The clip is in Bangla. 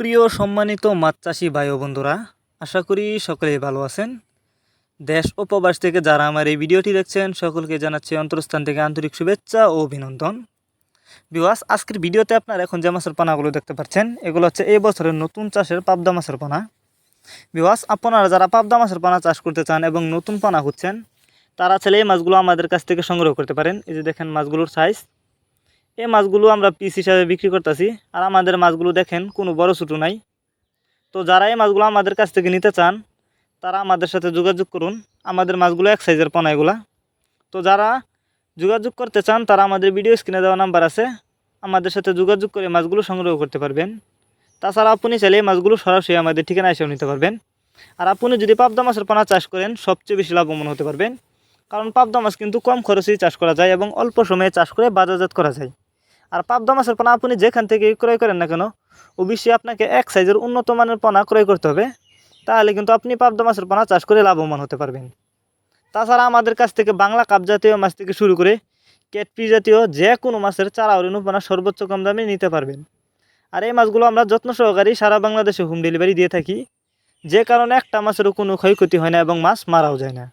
সুপ্রিয় সম্মানিত মাছ চাষি ভাই ও বন্ধুরা, আশা করি সকলেই ভালো আছেন। দেশ ও প্রবাস থেকে যারা আমার এই ভিডিওটি দেখছেন, সকলকে জানাচ্ছি অন্তরস্থান থেকে আন্তরিক শুভেচ্ছা ও অভিনন্দন। বিওয়াস আজকের ভিডিওতে আপনারা এখন যে মাছের পানাগুলো দেখতে পাচ্ছেন, এগুলো হচ্ছে এই বছরের নতুন চাষের পাবদা মাছের পানা। বিওয়াস আপনারা যারা পাবদা মাছের পানা চাষ করতে চান এবং নতুন পানা খুঁজছেন, তারা ছেলে এই মাছগুলো আমাদের কাছ থেকে সংগ্রহ করতে পারেন। এই যে দেখেন মাছগুলোর সাইজ এই মাছগুলো আমরা পিস হিসাবে বিক্রি করতেছি। আর আমাদের মাছগুলো দেখেন, কোনো বড় ছোটো নাই। তো যারা এই মাছগুলো আমাদের কাছ থেকে নিতে চান, তারা আমাদের সাথে যোগাযোগ করুন। আমাদের মাছগুলো এক সাইজের পোনা এগুলা তো যারা যোগাযোগ করতে চান, তারা আমাদের ভিডিও স্ক্রিনে দেওয়া নাম্বার আছে। আমাদের সাথে যোগাযোগ করে মাছগুলো সংগ্রহ করতে পারবেন। তাছাড়া আপনি চাইলে এই মাছগুলো সরাসরি আমাদের ঠিকানা এসেও নিতে পারবেন। আর আপনি যদি পাবদা মাছের পোনা চাষ করেন, সবচেয়ে বেশি লাভবান হতে পারবেন। কারণ পাবদা মাছ কিন্তু কম খরচেই চাষ করা যায় এবং অল্প সময়ে চাষ করে বাজারজাত করা যায়। আর পাবদা মাছের পোনা আপনি যেখান থেকে ক্রয় করেন না কেন, অবশ্যই আপনাকে এক সাইজের উন্নত মানের পোনা ক্রয় করতে হবে। তাহলে কিন্তু আপনি পাবদা মাছের পোনা চাষ করে লাভবান হতে পারবেন। তাছাড়া আমাদের কাছ থেকে বাংলা কাপ জাতীয় মাছ থেকে শুরু করে ক্যাটপি জাতীয় যে কোনো মাছের চারা ও পোনা সর্বোচ্চ কম দামে নিতে পারবেন। আর এই মাছগুলো আমরা যত্ন সহকারে সারা বাংলাদেশে হোম ডেলিভারি দিয়ে থাকি। যে কারণে একটা মাছেরও কোনো ক্ষয়ক্ষতি হয় না এবং মাছ মারাও যায় না।